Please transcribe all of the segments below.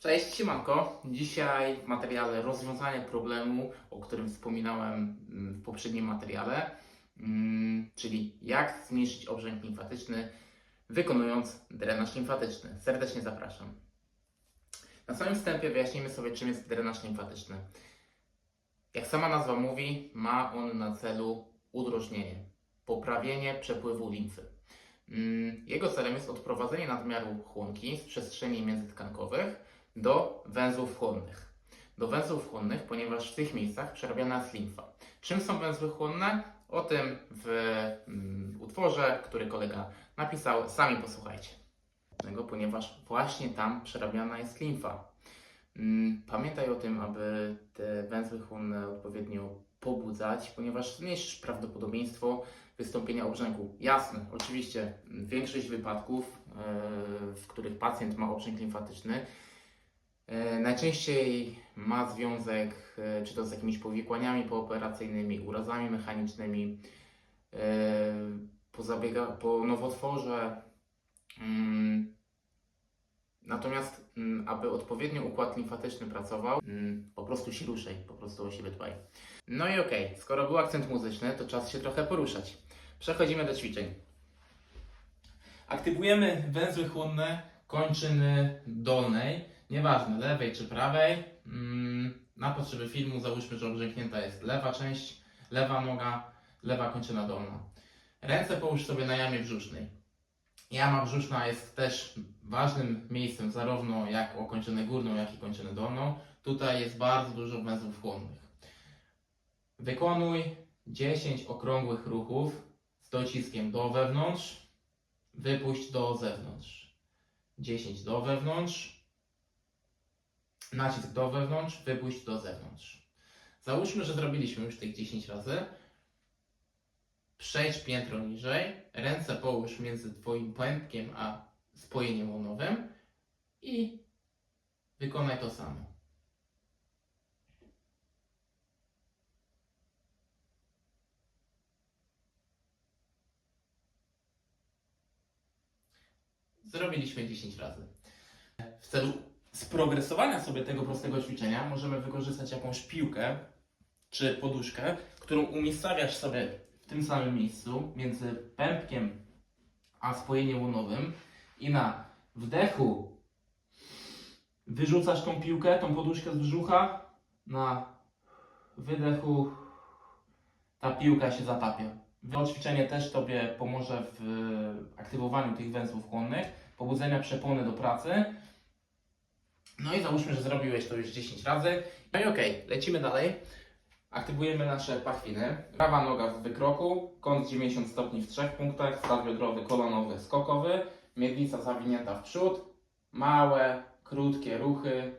Cześć, siemanko. Dzisiaj w materiale rozwiązanie problemu, o którym wspominałem mm, w poprzednim materiale, mm, czyli jak zmniejszyć obrzęk limfatyczny wykonując drenaż limfatyczny. Serdecznie zapraszam. Na samym wstępie wyjaśnijmy sobie, czym jest drenaż limfatyczny. Jak sama nazwa mówi, ma on na celu udrożnienie, poprawienie przepływu limfy. Mm, Jego celem jest odprowadzenie nadmiaru chłonki z przestrzeni międzytkankowych do węzłów chłonnych. Do węzłów chłonnych, ponieważ w tych miejscach przerabiana jest limfa. Czym są węzły chłonne? O tym w mm, utworze, który kolega napisał. Sami posłuchajcie. Ponieważ właśnie tam przerabiana jest limfa. Mm, Pamiętaj o tym, aby te węzły chłonne odpowiednio pobudzać, ponieważ zmniejszysz prawdopodobieństwo wystąpienia obrzęku. Jasne, oczywiście mm, większość wypadków, e, w których pacjent ma obrzęk limfatyczny, Najczęściej ma związek e, czy to z jakimiś powikłaniami pooperacyjnymi, urazami mechanicznymi, e, po, zabiega, po nowotworze. Mm. Natomiast, mm, aby odpowiednio układ limfatyczny pracował, mm, po prostu się ruszaj, po prostu o siebie dbaj. No i okej, skoro był akcent muzyczny, to czas się trochę poruszać. Przechodzimy do ćwiczeń. Aktywujemy węzły chłonne kończyny dolnej, nieważne lewej czy prawej. Mm, Na potrzeby filmu załóżmy, że obrzęknięta jest lewa część, lewa noga, lewa kończyna dolna. Ręce połóż sobie na jamie brzusznej. Jama brzuszna jest też ważnym miejscem zarówno jak o kończynę górną, jak i kończynę dolną. Tutaj jest bardzo dużo węzłów chłonnych. Wykonuj 10 okrągłych ruchów z dociskiem do wewnątrz, wypuść do zewnątrz. 10 do wewnątrz, nacisk do wewnątrz, wypuść do zewnątrz. Załóżmy, że zrobiliśmy już tych 10 razy. Przejdź piętro niżej, ręce połóż między Twoim pępkiem a spojeniem łonowym i wykonaj to samo. Zrobiliśmy 10 razy. W celu sprogresowania sobie tego prostego ćwiczenia możemy wykorzystać jakąś piłkę czy poduszkę, którą umiejscawiasz sobie w tym samym miejscu między pępkiem a spojeniem łonowym i na wdechu wyrzucasz tą piłkę, tą poduszkę z brzucha, na wydechu ta piłka się zatapia. To ćwiczenie też Tobie pomoże w aktywowaniu tych węzłów chłonnych, pobudzenia przepony do pracy. No i załóżmy, że zrobiłeś to już 10 razy. No i okej, lecimy dalej. Aktywujemy nasze pachwiny. Prawa noga w wykroku, kąt 90 stopni w trzech punktach, staw biodrowy, kolanowy, skokowy, miednica zawinięta w przód, małe, krótkie ruchy.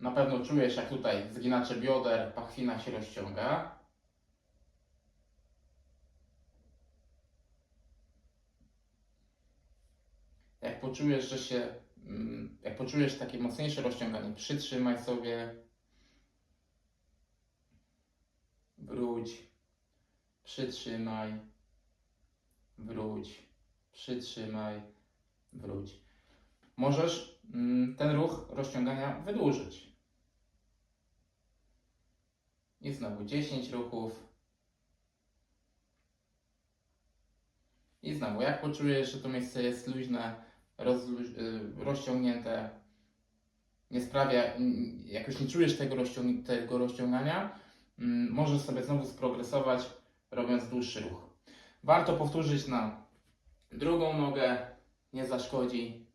Na pewno czujesz, jak tutaj zginacze bioder, pachwina się rozciąga. Jak poczujesz, że się, mm, jak poczujesz takie mocniejsze rozciąganie, przytrzymaj sobie, wróć, przytrzymaj, wróć, przytrzymaj, wróć. Możesz mm, ten ruch rozciągania wydłużyć. I znowu 10 ruchów. I znowu, jak poczujesz, że to miejsce jest luźne, rozciągnięte, nie sprawia, mm, jakoś nie czujesz tego, rozciąg- tego rozciągania, mm, możesz sobie znowu sprogresować, robiąc dłuższy ruch. Warto powtórzyć na drugą nogę, nie zaszkodzi.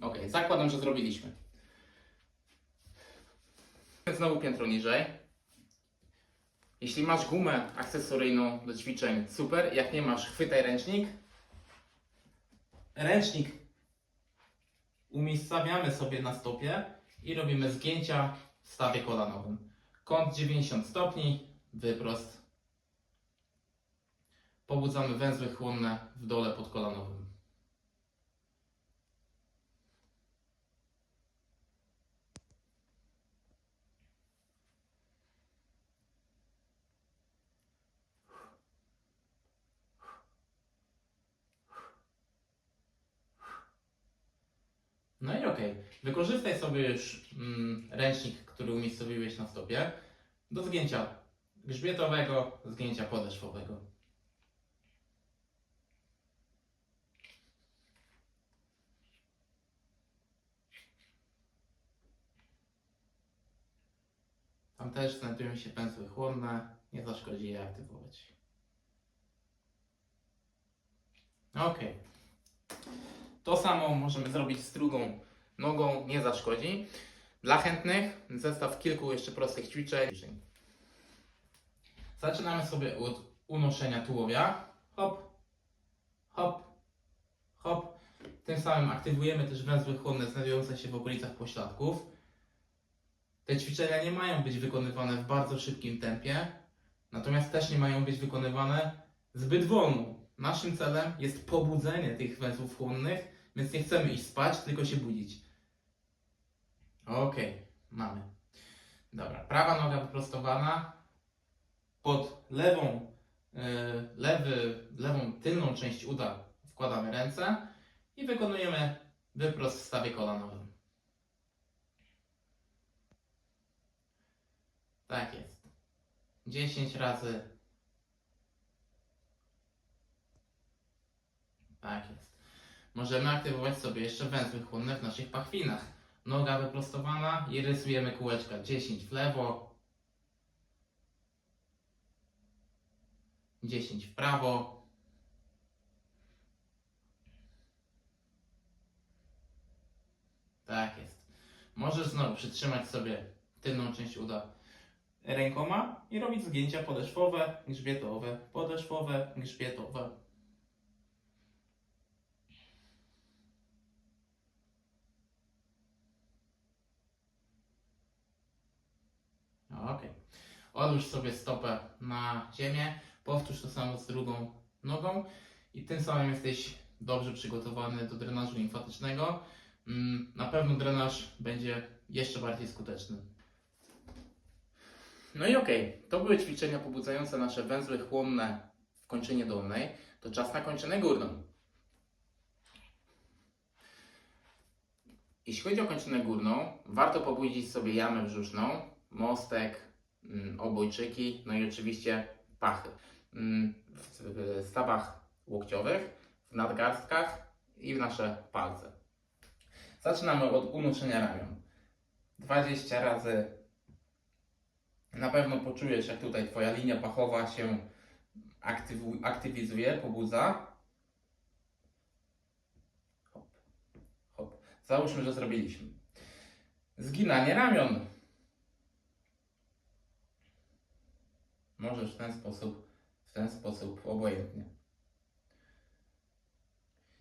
Ok, zakładam, że zrobiliśmy. Znowu piętro niżej. Jeśli masz gumę akcesoryjną do ćwiczeń, super. Jak nie masz, chwytaj ręcznik. Ręcznik umiejscawiamy sobie na stopie i robimy zgięcia w stawie kolanowym. Kąt 90 stopni, wyprost. Pobudzamy węzły chłonne w dole podkolanowym. Wykorzystaj sobie już mm, ręcznik, który umiejscowiłeś na stopie do zgięcia grzbietowego, zgięcia podeszwowego. Tam też znajdują się pędzły chłonne, nie zaszkodzi je aktywować. Ok. To samo możemy zrobić z drugą nogą, nie zaszkodzi. Dla chętnych zestaw kilku jeszcze prostych ćwiczeń. Zaczynamy sobie od unoszenia tułowia. Hop, hop, hop. Tym samym aktywujemy też węzły chłonne znajdujące się w okolicach pośladków. Te ćwiczenia nie mają być wykonywane w bardzo szybkim tempie, natomiast też nie mają być wykonywane zbyt wolno. Naszym celem jest pobudzenie tych węzłów chłonnych, więc nie chcemy iść spać, tylko się budzić. Ok, mamy. Dobra, prawa noga wyprostowana. Pod lewą, yy, lewy, lewą tylną część uda wkładamy ręce i wykonujemy wyprost w stawie kolanowym. Tak jest. 10 razy. Tak jest. Możemy aktywować sobie jeszcze węzły chłonne w naszych pachwinach. Noga wyprostowana i rysujemy kółeczka 10 w lewo, 10 w prawo. Tak jest. Możesz znowu przytrzymać sobie tylną część uda rękoma i robić zgięcia podeszwowe, grzbietowe, podeszwowe, grzbietowe. Ok. Odłóż sobie stopę na ziemię, powtórz to samo z drugą nogą i tym samym jesteś dobrze przygotowany do drenażu limfatycznego. Mm, Na pewno drenaż będzie jeszcze bardziej skuteczny. No i okej, to były ćwiczenia pobudzające nasze węzły chłonne w kończynie dolnej. To czas na kończynę górną. Jeśli chodzi o kończynę górną, warto pobudzić sobie jamę brzuszną, mostek, mm, obojczyki, no i oczywiście pachy. Mm, W stawach łokciowych, w nadgarstkach i w nasze palce. Zaczynamy od unoszenia ramion. 20 razy na pewno poczujesz, jak tutaj Twoja linia pachowa się aktywizuje, pobudza. Hop, hop. Załóżmy, że zrobiliśmy. Zginanie ramion. Możesz w ten sposób, w ten sposób obojętnie.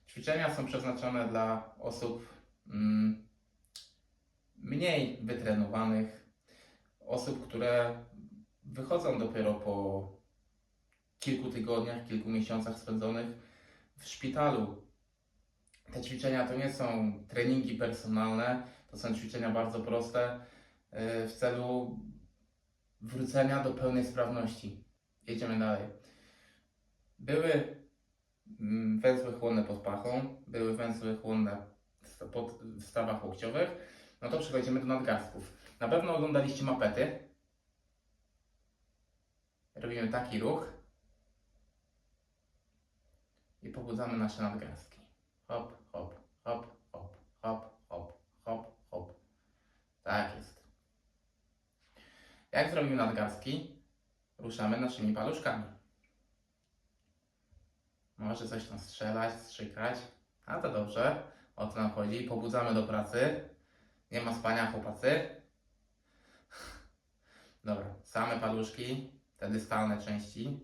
Ćwiczenia są przeznaczone dla osób mm, mniej wytrenowanych, osób, które wychodzą dopiero po kilku tygodniach, kilku miesiącach spędzonych w szpitalu. Te ćwiczenia to nie są treningi personalne, to są ćwiczenia bardzo proste yy, w celu wrócenia do pełnej sprawności. Jedziemy dalej. Były mm, węzły chłonne pod pachą, były węzły chłonne pod- w stawach łokciowych, no to przechodzimy do nadgarstków. Na pewno oglądaliście mapety. Robimy taki ruch i pobudzamy nasze nadgarstki. Hop, hop, hop, hop, hop, hop, hop, hop. Tak jest. Jak zrobimy nadgarstki, ruszamy naszymi paluszkami. Może coś tam strzelać, strzykać. A to dobrze. O to nam chodzi. Pobudzamy do pracy. Nie ma spania, chłopacy. Dobra, same paluszki, te dystalne części.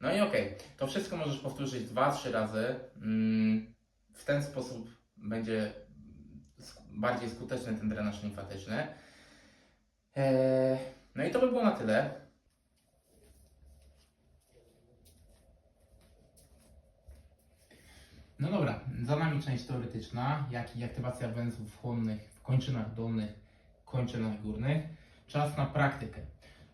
No i okej, to wszystko możesz powtórzyć 2-3 razy. Mm, W ten sposób będzie bardziej skuteczny ten drenaż limfatyczny. Eee, No i to by było na tyle. No dobra, za nami część teoretyczna, jak i aktywacja węzłów chłonnych w kończynach dolnych, kończynach górnych. Czas na praktykę.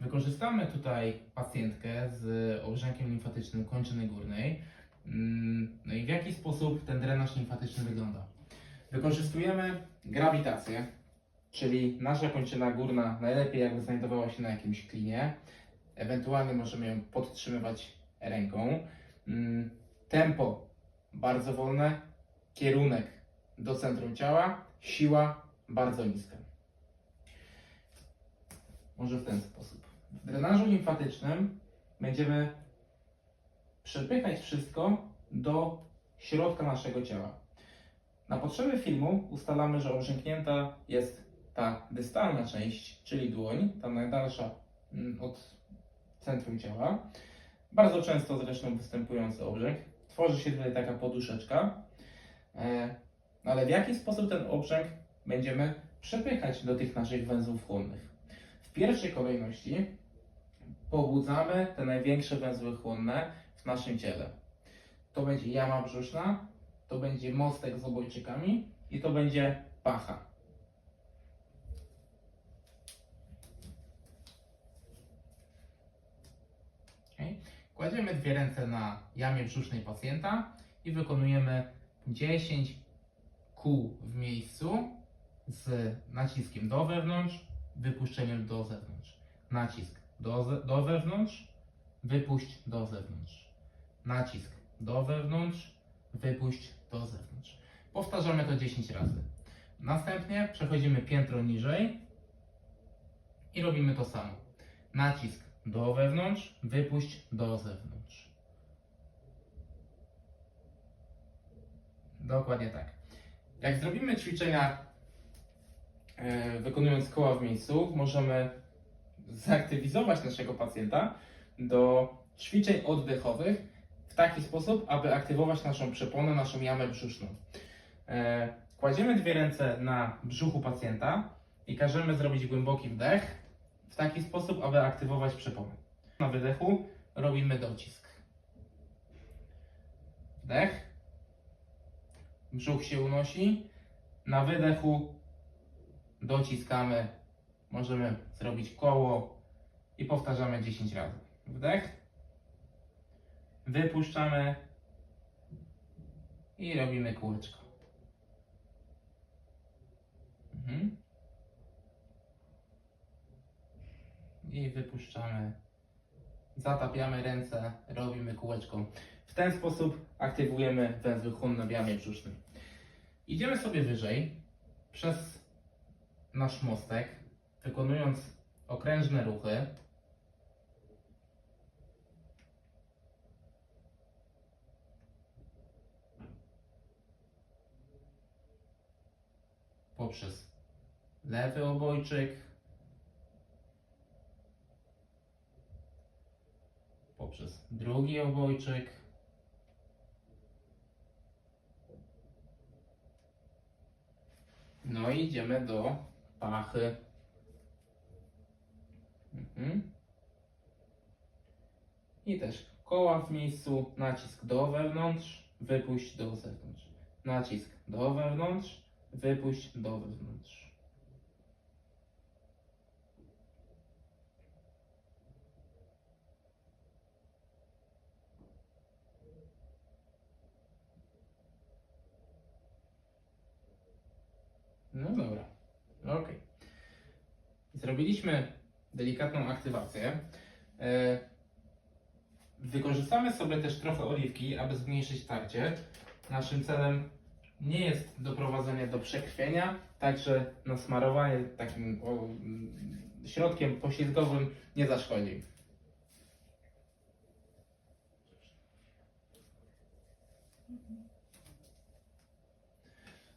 Wykorzystamy tutaj pacjentkę z obrzękiem limfatycznym kończyny górnej. Mm, No i w jaki sposób ten drenaż limfatyczny wygląda? Wykorzystujemy grawitację, czyli nasza kończyna górna najlepiej jakby znajdowała się na jakimś klinie. Ewentualnie możemy ją podtrzymywać ręką. Mm, Tempo bardzo wolne, kierunek do centrum ciała, siła bardzo niska. Może w ten sposób. W drenażu limfatycznym będziemy przepychać wszystko do środka naszego ciała. Na potrzeby filmu ustalamy, że obrzęknięta jest ta dystalna część, czyli dłoń, ta najdalsza mm, od centrum ciała. Bardzo często zresztą występujący obrzęk. Tworzy się tutaj taka poduszeczka. E, ale w jaki sposób ten obrzęk będziemy przepychać do tych naszych węzłów chłonnych? W pierwszej kolejności pobudzamy te największe węzły chłonne w naszym ciele. To będzie jama brzuszna, to będzie mostek z obojczykami i to będzie pacha. Okej. Kładziemy dwie ręce na jamie brzusznej pacjenta i wykonujemy 10 kół w miejscu z naciskiem do wewnątrz, wypuszczeniem do zewnątrz. Nacisk do, do wewnątrz, wypuść do zewnątrz. Nacisk do wewnątrz, wypuść do zewnątrz. Powtarzamy to 10 razy. Następnie przechodzimy piętro niżej i robimy to samo. Nacisk do wewnątrz, wypuść do zewnątrz. Dokładnie tak. Jak zrobimy ćwiczenia e, wykonując koła w miejscu, możemy zaktywizować naszego pacjenta do ćwiczeń oddechowych w taki sposób, aby aktywować naszą przeponę, naszą jamę brzuszną. E, Kładziemy dwie ręce na brzuchu pacjenta i każemy zrobić głęboki wdech w taki sposób, aby aktywować przeponę. Na wydechu robimy docisk. Wdech. Brzuch się unosi. Na wydechu dociskamy. Możemy zrobić koło i powtarzamy 10 razy. Wdech. Wypuszczamy i robimy kółeczko. Mhm. I wypuszczamy. Zatapiamy ręce, robimy kółeczko. W ten sposób aktywujemy węzły chłonne w jamie brzusznej. Idziemy sobie wyżej przez nasz mostek, wykonując okrężne ruchy. Poprzez lewy obojczyk, poprzez drugi obojczyk. No i idziemy do pachy. Mhm. I też koła w miejscu, nacisk do wewnątrz, wypuść do zewnątrz. Nacisk do wewnątrz, wypuść do wewnątrz. No dobra, ok. Zrobiliśmy delikatną aktywację. E, Wykorzystamy sobie też trochę oliwki, aby zmniejszyć tarcie. Naszym celem nie jest doprowadzenie do przekrwienia, także nasmarowanie takim o, środkiem poślizgowym nie zaszkodzi.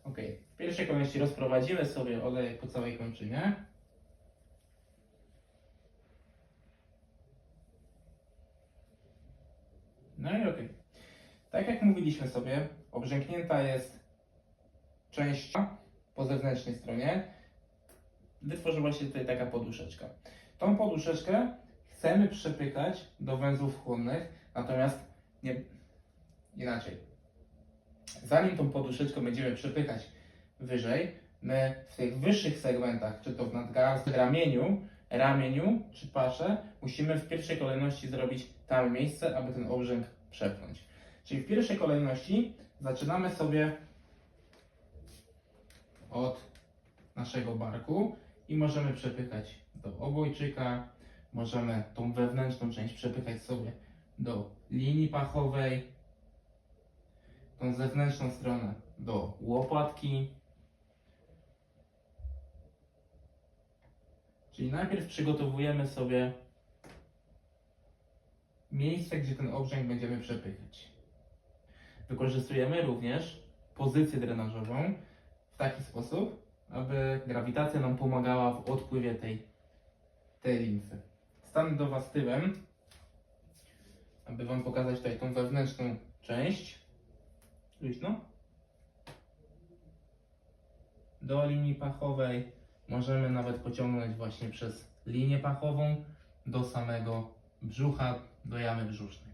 Ok, w pierwszej kolejności rozprowadzimy sobie olej po całej kończynie. No i ok. Tak jak mówiliśmy sobie, obrzęknięta jest część po zewnętrznej stronie. Wytworzyła się tutaj taka poduszeczka. Tą poduszeczkę chcemy przepychać do węzłów chłonnych, natomiast nie inaczej. Zanim tą poduszeczką będziemy przepychać wyżej, my w tych wyższych segmentach, czy to w nadgarstku, ramieniu, ramieniu czy pasze, musimy w pierwszej kolejności zrobić tam miejsce, aby ten obrzęk przepchnąć. Czyli w pierwszej kolejności zaczynamy sobie od naszego barku i możemy przepychać do obojczyka, możemy tą wewnętrzną część przepychać sobie do linii pachowej, tą zewnętrzną stronę do łopatki. Czyli najpierw przygotowujemy sobie miejsce, gdzie ten obrzęk będziemy przepychać. Wykorzystujemy również pozycję drenażową w taki sposób, aby grawitacja nam pomagała w odpływie tej, tej limfy. Stanę do Was tyłem, aby Wam pokazać tutaj tą wewnętrzną część. Luźno. Do linii pachowej możemy nawet pociągnąć właśnie przez linię pachową do samego brzucha, do jamy brzusznej.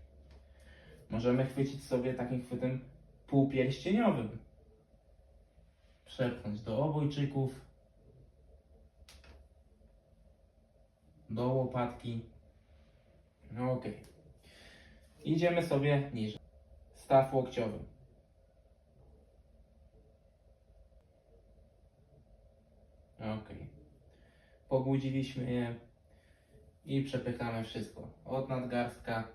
Możemy chwycić sobie takim chwytem półpierścieniowym. Przepchnąć do obojczyków, do łopatki. No ok. Idziemy sobie niżej. Staw łokciowy. Ok. Pobudziliśmy je i przepychamy wszystko. Od nadgarstka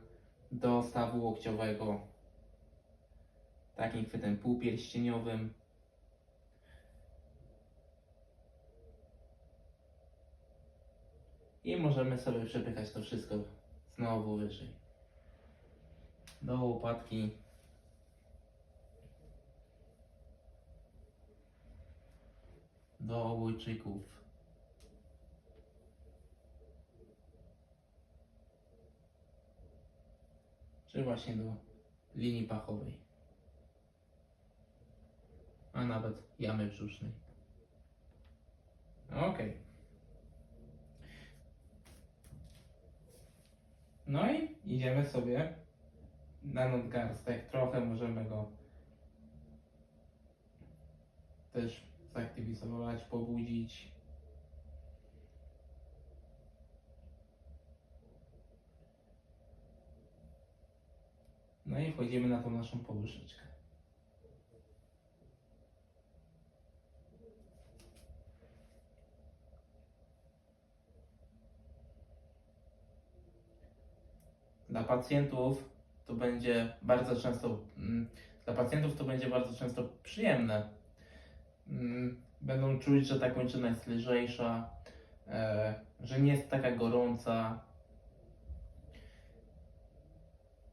do stawu łokciowego. Takim chwytem półpierścieniowym. I możemy sobie przepychać to wszystko znowu wyżej. Do łopatki. Do obojczyków. Czy właśnie do linii pachowej. A nawet jamy brzusznej. Ok. No i idziemy sobie na nadgarstek. Trochę możemy go też zaktywizować, pobudzić. No i wchodzimy na tą naszą poduszeczkę. Dla pacjentów to będzie bardzo często, mm, dla pacjentów to będzie bardzo często przyjemne. Mm, Będą czuć, że ta kończyna jest lżejsza, e, że nie jest taka gorąca,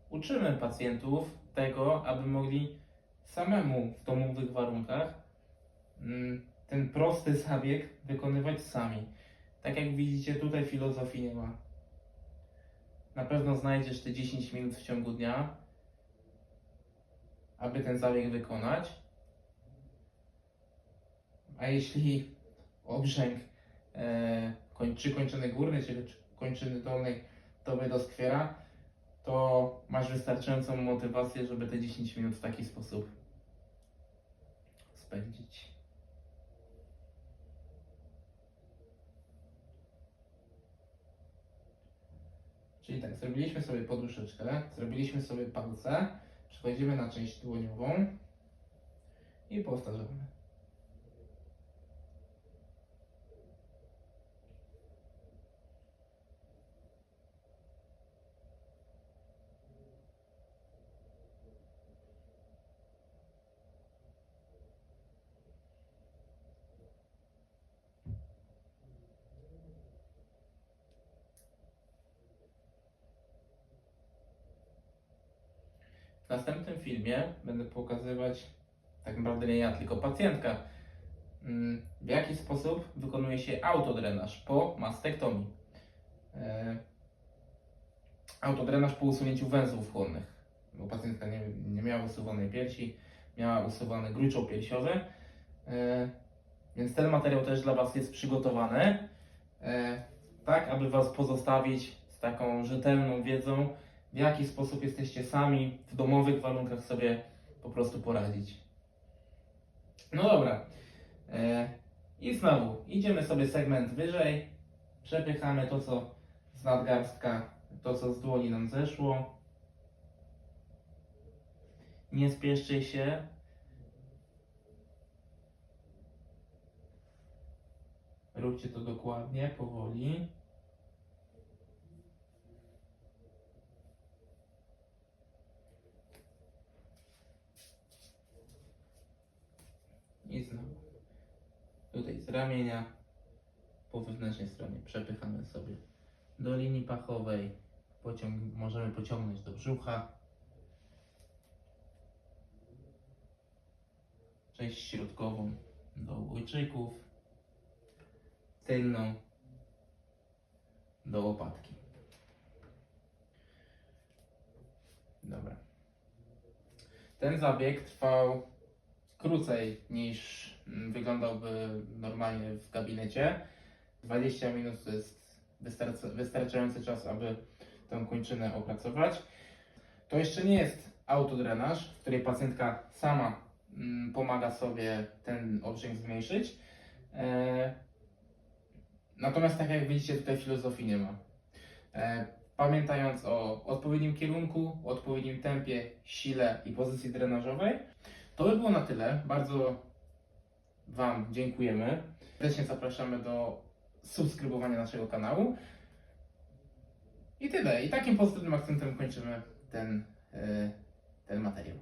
uczymy pacjentów tego, aby mogli samemu w domowych warunkach mm, ten prosty zabieg wykonywać sami. Tak jak widzicie, tutaj filozofii nie ma. Na pewno znajdziesz te 10 minut w ciągu dnia, aby ten zabieg wykonać. A jeśli obrzęk e, czy kończyny górnej, czy kończyny dolnej tobie doskwiera, to masz wystarczającą motywację, żeby te 10 minut w taki sposób spędzić. Czyli tak, zrobiliśmy sobie poduszeczkę, zrobiliśmy sobie palce, przechodzimy na część dłoniową i powtarzamy. W następnym filmie będę pokazywać, tak naprawdę nie ja, tylko pacjentka, mm, w jaki sposób wykonuje się autodrenaż po mastektomii. E, Autodrenaż po usunięciu węzłów chłonnych, bo pacjentka nie, nie miała usuwanej piersi, miała usuwany gruczoł piersiowy. E, Więc ten materiał też dla Was jest przygotowany, e, tak aby Was pozostawić z taką rzetelną wiedzą, w jaki sposób jesteście sami w domowych warunkach sobie po prostu poradzić. No dobra. E, I znowu idziemy sobie segment wyżej, przepychamy to, co z nadgarstka, to, co z dłoni nam zeszło. Nie spieszcie się. Róbcie to dokładnie, powoli. I znowu. Tutaj z ramienia po wewnętrznej stronie przepychamy sobie do linii pachowej. Pociąg, możemy pociągnąć do brzucha. Część środkową do obojczyków. Tylną do łopatki. Dobra. Ten zabieg trwał krócej niż mm, wyglądałby normalnie w gabinecie. 20 minut to jest wystarczający czas, aby tę kończynę opracować. To jeszcze nie jest autodrenaż, w której pacjentka sama mm, pomaga sobie ten obrzęk zmniejszyć. E, natomiast tak jak widzicie tutaj filozofii nie ma. E, pamiętając o odpowiednim kierunku, odpowiednim tempie, sile i pozycji drenażowej, to by było na tyle. Bardzo Wam dziękujemy. Serdecznie zapraszamy do subskrybowania naszego kanału. I tyle. I takim pozytywnym akcentem kończymy ten, e, ten materiał.